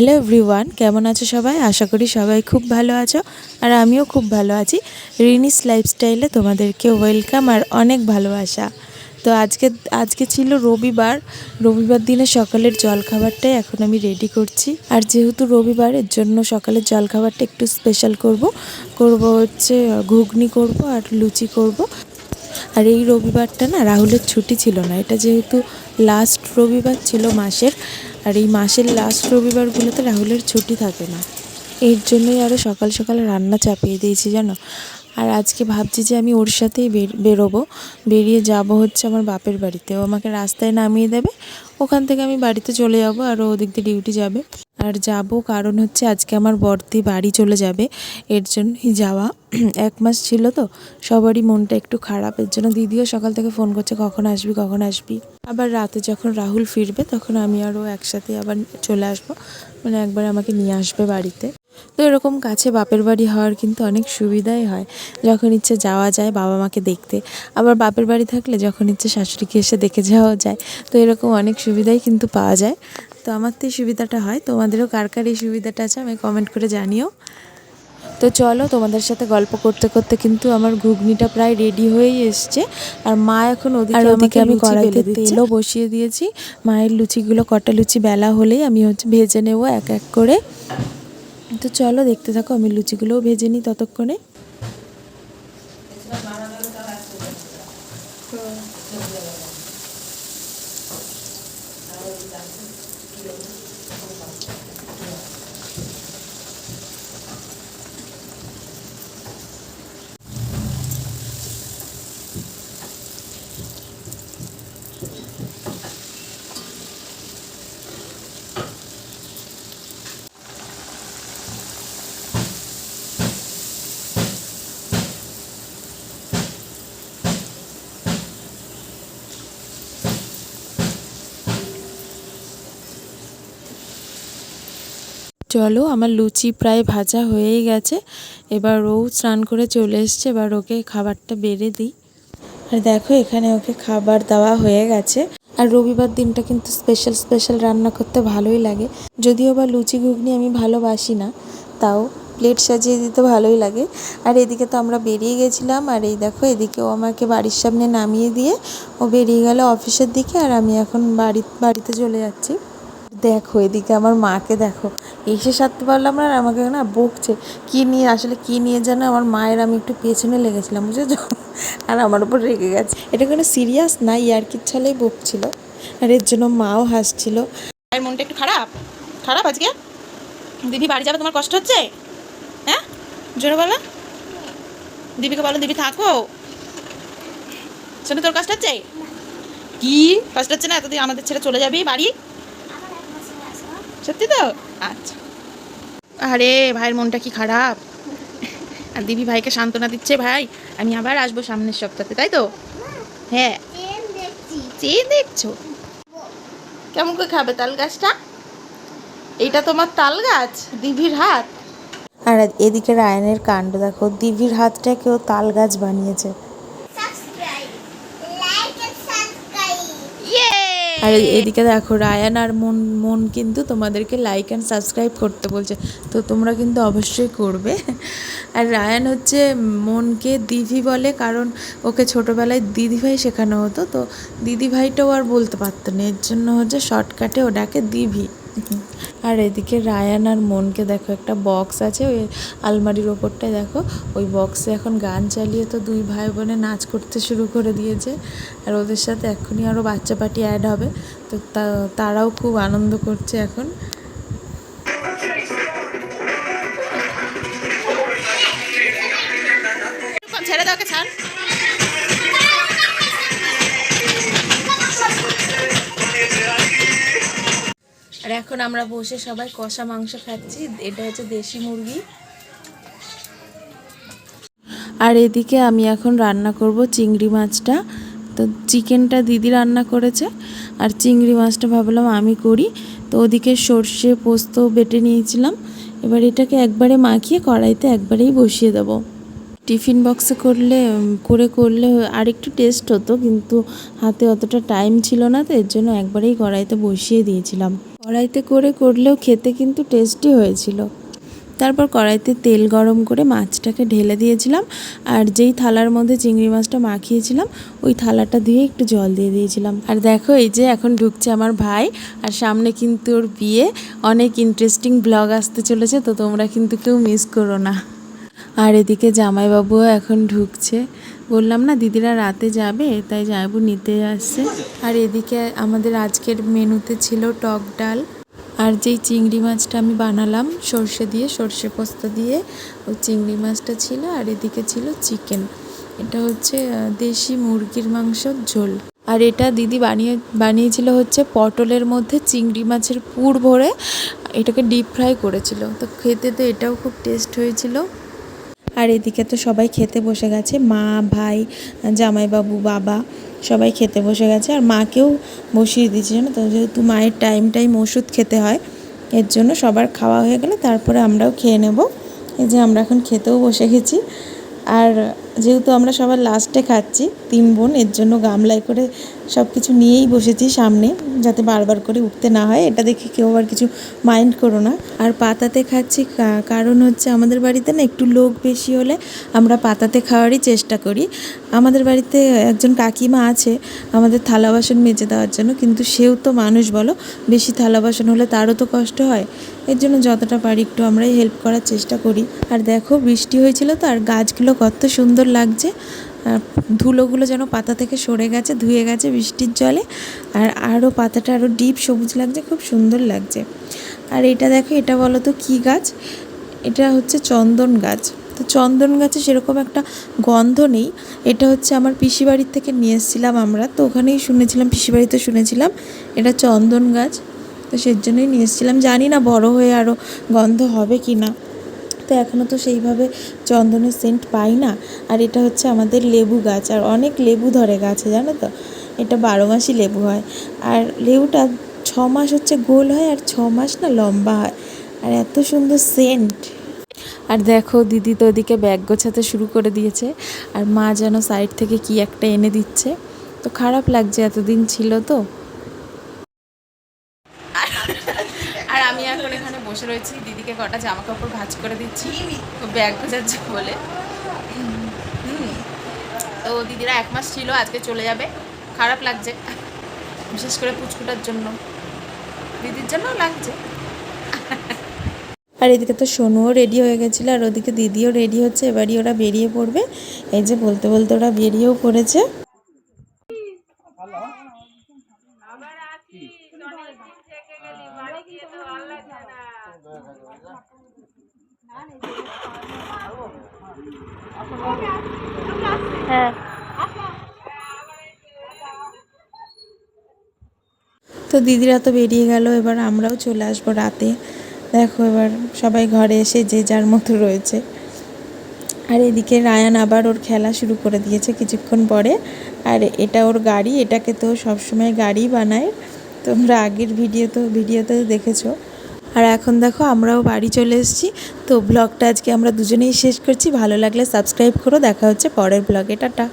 Hello everyone, কেমন আছো সবাই? আশা করি সবাই খুব ভালো আছো আর আমিও খুব ভালো আছি। রিনিস লাইফস্টাইলে তোমাদেরকে ওয়েলকাম আর অনেক ভালোবাসা। তো আজকে আজকে ছিল রবিবার। রবিবার দিনে সকালের জলখাবারটাই এখন আমি রেডি করছি। আর যেহেতু রবিবার, এর জন্য সকালের জলখাবারটা একটু স্পেশাল করব। করব হচ্ছে, ঘুগনি করব আর লুচি করব। আর এই রবিবারটা না রাহুলের ছুটি ছিল না। এটা যেহেতু লাস্ট রবিবার ছিল মাসের। আর এই মাসের লাস্ট রবিবারগুলোতে রাহুলের ছুটি থাকে না। এর জন্যই আরও সকাল সকাল রান্না চাপিয়ে দিয়েছি, জানো? আর আজকে ভাবছি যে আমি ওর সাথেই বের বেরোবো। বেরিয়ে যাব হচ্ছে আমার বাপের বাড়িতে। ও আমাকে রাস্তায় নামিয়ে দেবে। ওখান থেকে আমি বাড়িতে চলে যাব আর ও ওদিক দিয়ে ডিউটি যাবে। আর যাব কারণ হচ্ছে আজকে আমার বর্দি বাড়ি চলে যাবে। এর জন্যই যাওয়া। এক মাস ছিল তো। সবারই মনটা একটু খারাপ। এর জন্য দিদিও সকাল থেকে ফোন করছে, কখন আসবি কখন আসবি? আবার রাতে যখন রাহুল ফিরবে, তখন আমি আরও একসাথে আবার চলে আসব। মানে একবার আমাকে নিয়ে আসবে বাড়িতে। তো এরকম কাছে বাপের বাড়ি হওয়ার কিন্তু অনেক সুবিধাই হয়। যখন ইচ্ছে যাওয়া যায় বাবা মাকে দেখতে। আবার বাপের বাড়ি থাকলে যখন ইচ্ছে শাশুড়িকে এসে দেখে যাওয়া যায়। তো এরকম অনেক সুবিধাই কিন্তু পাওয়া যায়। তো আমার তো এই সুবিধাটা হয়। তোমাদেরও কার কার এই সুবিধাটা আছে আমি কমেন্ট করে জানিও। তো চলো তোমাদের সাথে গল্প করতে করতে কিন্তু আমার ঘুগনিটা প্রায় রেডি হয়েই এসছে। আর মা এখন ওদিকে আর ওদিকে আমি কড়াইতে তেলও বসিয়ে দিয়েছি। মায়ের লুচিগুলো কটা লুচি বেলা হলেই আমি হচ্ছে ভেজে নেব এক এক করে। তো চলো দেখতে থাকো আমি লুচিগুলোও ভেজে নিই ততক্ষণে। চলো, আমার লুচি প্রায় ভাজা হয়েই গেছে। এবার ও স্নান করে চলে এসছে, এবার ওকে খাবারটা বেড়ে দিই। আর দেখো, এখানে ওকে খাবার দেওয়া হয়ে গেছে। আর রবিবার দিনটা কিন্তু স্পেশাল স্পেশাল রান্না করতে ভালোই লাগে। যদিও বা লুচি ঘুগনি আমি ভালোবাসি না, তাও প্লেট সাজিয়ে দিতে ভালোই লাগে। আর এদিকে তো আমরা বেরিয়ে গেছিলাম, আর এই দেখো, এদিকে ও আমাকে বাড়ির সামনে নামিয়ে দিয়ে ও বেরিয়ে গেল অফিসের দিকে, আর আমি এখন বাড়ি, বাড়িতে চলে যাচ্ছি। দেখো এদিকে আমার মাকে দেখো। এসে সারতে পারলাম না আর আমাকে না বকছে কী নিয়ে আসলে কী নিয়ে যেন আমার মায়ের আমি একটু পেছনে লেগেছিলাম বুঝেছ? আর আমার উপর রেগে গেছে। এটা কোনো সিরিয়াস না ইয়ার্কির ছলেই বকছিল। আর এর জন্য মাও হাসছিল। মায়ের মনটা একটু খারাপ? খারাপ আজকে? দিদি বাড়ি যাবে তোমার কষ্ট হচ্ছে? হ্যাঁ? জোরে বলো। দিদিকে বলো দিদি থাকো। শোনো তোর কষ্ট হচ্ছে? কি? কষ্ট হচ্ছে না? এতদিন আমাদের ছেড়ে চলে যাবি বাড়ি? সত্যি তো? আচ্ছা। আরে ভাইয়ের মনটা কি খারাপ? আর দিদি ভাইকে সান্ত্বনা দিচ্ছে ভাই আমি আবার আসব সামনের সপ্তাহে তাই তো? হ্যাঁ। চেয়ে দেখছ? কেমন করে খাবে তাল গাছটা? এইটা তোমার তাল গাছ? দিভির হাত? আর এদিকে রায়নের কাণ্ড দেখো দিভির হাতটাকেও তাল গাছ বানিয়েছে। আর এদিকে দেখো, রায়ান আর মন মন কিন্তু তোমাদেরকে লাইক অ্যান্ড সাবস্ক্রাইব করতে বলছে। তো তোমরা কিন্তু অবশ্যই করবে। আর রায়ান হচ্ছে মনকে দিদি বলে, কারণ ওকে ছোটোবেলায় দিদিভাই শেখানো হতো। তো দিদিভাইটাও আর বলতে পারতো না। এর জন্য হচ্ছে শর্টকাটে ওটাকে দিভি আর এদিকে রায়ান আর মনকে দেখো, একটা বক্স আছে, ওই আলমারির ওপরটায় দেখো, ওই বক্সে এখন গান চালিয়ে তো দুই ভাই বোনে নাচ করতে শুরু করে দিয়েছে। আর ওদের সাথে এখনই আরও বাচ্চা পার্টি অ্যাড হবে, তো তা- তারাও খুব আনন্দ করছে এখন। এখন আমরা বসে সবাই কষা মাংস খাচ্ছি। এটা হচ্ছে দেশি মুরগি। আর এদিকে আমি এখন রান্না করব চিংড়ি মাছটা। তো চিকেনটা দিদি রান্না করেছে, আর চিংড়ি মাছটা ভাবলাম আমি করি। তো ওদিকে সর্ষে পোস্ত বেটে নিয়েছিলাম। এবার এটাকে একবারে মাখিয়ে কড়াইতে একবারেই বসিয়ে দেবো। টিফিন বক্সে করলে করে করলে আর একটু টেস্ট হতো, কিন্তু হাতে অতটা টাইম ছিল না তো, এর জন্য একবারেই কড়াইতে বসিয়ে দিয়েছিলাম। কড়াইতে করে করলেও খেতে কিন্তু টেস্টি হয়েছিল। তারপর কড়াইতে তেল গরম করে মাছটাকে ঢেলে দিয়েছিলাম, আর যেই থালার মধ্যে চিংড়ি মাছটা মাখিয়েছিলাম, ওই থালাটা দিয়ে একটু জল দিয়ে দিয়েছিলাম। আর দেখো, এই যে এখন ঢুকছে আমার ভাই, আর সামনে কিন্তু ওর বিয়ে। অনেক ইন্টারেস্টিং ব্লগ আসতে চলেছে, তো তোমরা কিন্তু কেউ মিস করো না। আর এদিকে জামাইবাবুও এখন ঢুকছে। বললাম, না, দিদিরা রাতে যাবে, তাই জামাইবাবু নিতে আসছে। আর এদিকে আমাদের আজকের মেনুতে ছিল টক ডাল আর যেই চিংড়ি মাছটা আমি বানালাম, সর্ষে দিয়ে, সর্ষে পোস্ত দিয়ে, ওই চিংড়ি মাছটা ছিল আর এদিকে ছিল চিকেন। এটা হচ্ছে দেশি মুরগির মাংসর ঝোল। আর এটা দিদি বানিয়ে, বানিয়েছিল হচ্ছে পটলের মধ্যে চিংড়ি মাছের পুর ভরে, এটাকে ডিপ ফ্রাই করেছিল। তো খেতে তো এটাও খুব টেস্ট হয়েছিল। আর এদিকে তো সবাই খেতে বসে গেছে। মা, ভাই, জামাইবাবু, বাবা সবাই খেতে বসে গেছে। আর মাকেও বসিয়ে দিয়েছে, জানো তো? যেহেতু মায়ের টাইম টাইম ওষুধ খেতে হয়, এর জন্য সবার খাওয়া হয়ে গেলে তারপরে আমরাও খেয়ে নেব। এই যে আমরা এখন খেতেও বসে গেছি। আর যেহেতু আমরা সবার লাস্টে খাচ্ছি, তিন বোন, এর জন্য গামলায় করে সব কিছু নিয়েই বসেছি সামনে, যাতে বারবার করে উঠতে না হয়। এটা দেখে কেউ আবার কিছু মাইন্ড করো না। আর পাতাতে খাচ্ছি কারণ হচ্ছে আমাদের বাড়িতে না একটু লোক বেশি হলে আমরা পাতাতে খাওয়ারই চেষ্টা করি। আমাদের বাড়িতে একজন কাকিমা আছে, আমাদের থালা বাসন মেজে দেওয়ার জন্য, কিন্তু সেও তো মানুষ বলো, বেশি থালা বাসন হলে তারও তো কষ্ট হয়। এর জন্য যতটা পারি একটু আমরাই হেল্প করার চেষ্টা করি। আর দেখো বৃষ্টি হয়েছিল তো, আর গাছগুলো কত সুন্দর লাগছে। আর ধুলোগুলো যেন পাতা থেকে সরে গেছে, ধুয়ে গেছে বৃষ্টির জলে। আর আরও পাতাটা আরও ডিপ সবুজ লাগছে, খুব সুন্দর লাগছে। আর এটা দেখো, এটা বলো তো কী গাছ? এটা হচ্ছে চন্দন গাছ। তো চন্দন গাছে সেরকম একটা গন্ধ নেই। এটা হচ্ছে আমার পিসি বাড়ির থেকে নিয়ে এসেছিলাম আমরা। তো ওখানেই শুনেছিলাম, পিসি বাড়িতে শুনেছিলাম, এটা চন্দন গাছ। তো সেই জন্যই নিয়ে এসেছিলাম। জানি না বড় হয়ে আরও গন্ধ হবে কি না তো এখনও তো সেইভাবে চন্দনের সেন্ট পাই না। আর এটা হচ্ছে আমাদের লেবু গাছ। আর অনেক লেবু ধরে গাছে, জানো তো? এটা বারো মাসই লেবু হয়। আর লেবুটা ছ মাস হচ্ছে গোল হয় আর ছ মাস না লম্বা হয়। আর এত সুন্দর সেন্ট আর দেখো, দিদি তো ওদিকে ব্যাগ গোছাতে শুরু করে দিয়েছে। আর মা যেন সাইড থেকে কি একটা এনে দিচ্ছে। তো খারাপ লাগছে, এতদিন ছিল তো আর আমি এখন এখানে বসে রয়েছি, দিদিকে কটা জামা কাপড় ভাঁজ করে দিচ্ছি, ব্যাগ গোজাচ্ছে বলে। তো দিদিরা এক মাস ছিল, আজকে চলে যাবে। খারাপ লাগছে, বিশেষ করে পুচকুটার জন্য। দিদির জন্যও লাগছে। আর এদিকে তো সোনুও রেডি হয়ে গেছিল, আর ওদিকে দিদিও রেডি হচ্ছে, এবারই ওরা বেরিয়ে পড়বে। এই যে বলতে বলতে ওরা বেরিয়েও পড়েছে। তো দিদিরা তো বেরিয়ে গেল, এবার আমরাও চলে আসব রাতে। দেখো এবার সবাই ঘরে এসে যে যার মতো রয়েছে। আর এদিকে রায়ান আবার ওর খেলা শুরু করে দিয়েছে কিছুক্ষণ পরে। আর এটা ওর গাড়ি, এটাকে তো সবসময় গাড়ি বানায়। তোমরা আগের ভিডিও তো ভিডিওতে দেখেছ। আর এখন দেখো আমরাও বাড়ি চলে এসেছি। তো ব্লগটা আজকে আমরা দুজনেই শেষ করছি। ভালো লাগলে সাবস্ক্রাইব করো। দেখা হচ্ছে পরের ব্লগে টাটা।